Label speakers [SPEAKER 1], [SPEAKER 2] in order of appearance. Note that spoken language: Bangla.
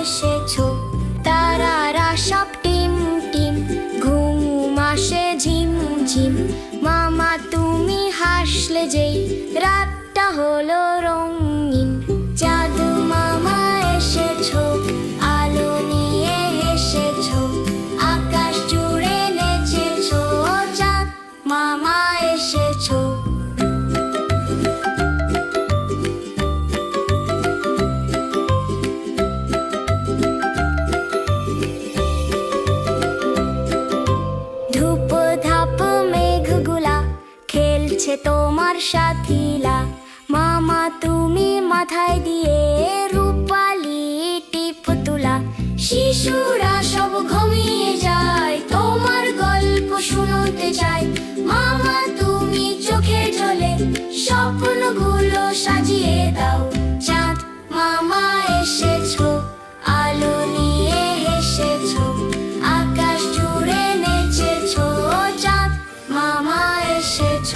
[SPEAKER 1] এসেছ। তারারা সব টিম টিম, ঘুম আসে ঝিম ঝিম। মামা, তুমি হাসলে যেই, রাতটা হলো রঙিন। জাদু মামা এসেছ, আলো নিয়ে এসেছ, আকাশ জুড়ে নেচেছো। চাঁদ, মামা এসেছ। তোমার সাথীলা। মামা, তুমি মাথায় দিয়ে রূপালি টিপ তুলা। শিশুরা সব ঘুমিয়ে যায়, তোমার গল্প শুনতে চায়। মামা, তুমি চোখে জলে স্বপ্নগুলো সাজিয়ে দাও। চাঁদ মামা এসেছ, আলো নিয়ে এসেছ, আকাশ জুড়ে নেচেছো। চাঁদ মামা এসেছ।